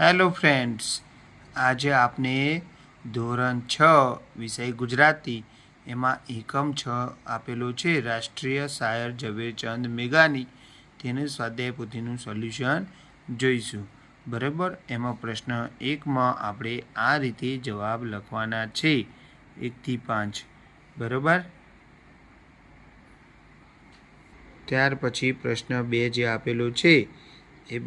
Hello friends આજે આપને ધોરણ છ વિષય ગુજરાતી. એમાં એકમ છ આપેલો છે, રાષ્ટ્રીય શાયર ઝવેરચંદ મેઘાની. તેને સ્વાધ્યાય પોથીનું સોલ્યુશન જોઈશું. બરાબર? એમાં પ્રશ્ન એકમાં આપણે આ રીતે જવાબ લખવાના છે. એકથી પાંચ. બરાબર? ત્યાર પછી પ્રશ્ન બે જે આપેલો છે એ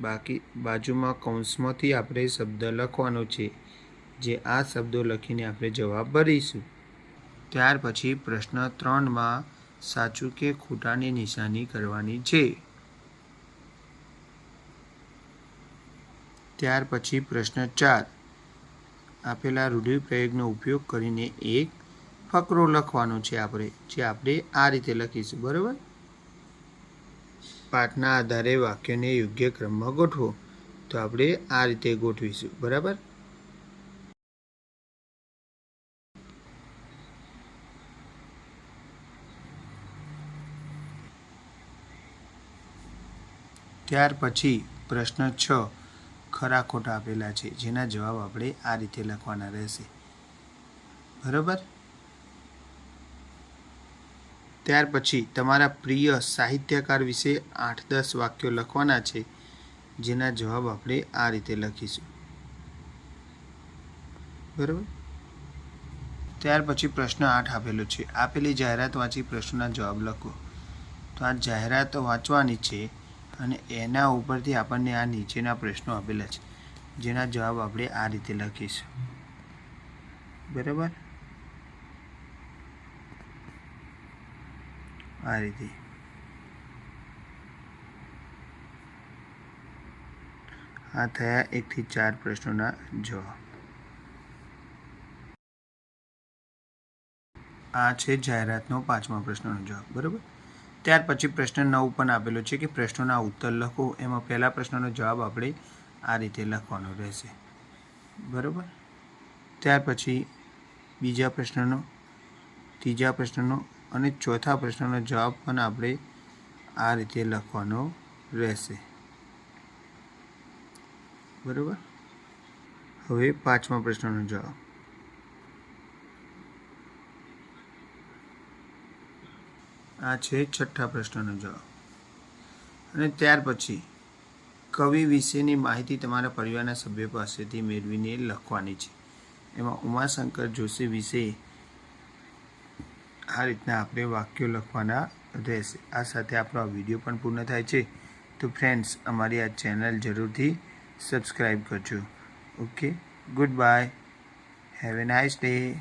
બાકી બાજુમાં કૌંસમાંથી આપણે શબ્દ લખવાનો છે, જે આ શબ્દો લખીને આપણે જવાબ ભરીશું. ત્યાર પછી પ્રશ્ન ત્રણમાં સાચું કે ખોટાની નિશાની કરવાની છે? ત્યાર પછી પ્રશ્ન ચાર. આપેલા રૂઢિપ્રયોગનો ઉપયોગ કરીને એક ફકરો લખવાનો છે આપણે, જે આપણે આ રીતે લખીશું, બરાબર? પાઠના આધારે વાક્યને યોગ્ય ક્રમમાં ગોઠવો. તો આપણે આ રીતે ગોઠવીશું. બરાબર? ત્યાર પછી પ્રશ્ન છ ખરા ખોટા આપેલા છે. જેના જવાબ આપણે આ રીતે લખવાના રહેશે. બરાબર? ત્યાર પછી તમારા પ્રિય સાહિત્યકાર વિશે આઠ દસ વાક્યો લખવાના છે, જેના જવાબ આપણે આ રીતે લખીશું. બરાબર? ત્યાર પછી પ્રશ્ન આઠ આપેલો છે. આપેલી જાહેરાત વાંચી પ્રશ્નના જવાબ લખો. તો આ જાહેરાત વાંચવાની છે અને એના ઉપરથી આપણને આ નીચેના પ્રશ્નો આપેલા છે, જેના જવાબ આપણે આ રીતે લખીશું. બરાબર? આ રીતે. આ થયા એકથી ચાર પ્રશ્નોના જવાબ. આ છે જાહેરાતનો પાંચમા પ્રશ્નનો જવાબ, બરાબર? ત્યાર પછી પ્રશ્ન નવ પણ આપેલો છે કે પ્રશ્નોના ઉત્તર લખો, એમાં પહેલા પ્રશ્નનો જવાબ આપણે આ રીતે લખવાનો રહેશે. બરાબર? ત્યાર પછી બીજા પ્રશ્નનો, ત્રીજા પ્રશ્નનો અને ચોથા પ્રશ્નનો જવાબ પણ આપણે આ રીતે લખવાનો રહેશે. બરાબર? હવે પાંચમા પ્રશ્નનો જવાબ. આ છે છઠ્ઠા પ્રશ્નનો જવાબ. અને ત્યાર પછી કવિ વિશેની માહિતી તમારા પરિવારના સભ્યો પાસેથી મેળવીને લખવાની છે. એમાં ઉમાશંકર જોશી વિશે આ રીતના આપણે વાક્યો લખવાના રહેશે. આ સાથે આપણો આ વીડિયો પણ પૂર્ણ થાય છે. તો ફ્રેન્ડ્સ, અમારી આ ચેનલ જરૂરથી સબસ્ક્રાઈબ કરજો. Okay? Good bye. Have a nice day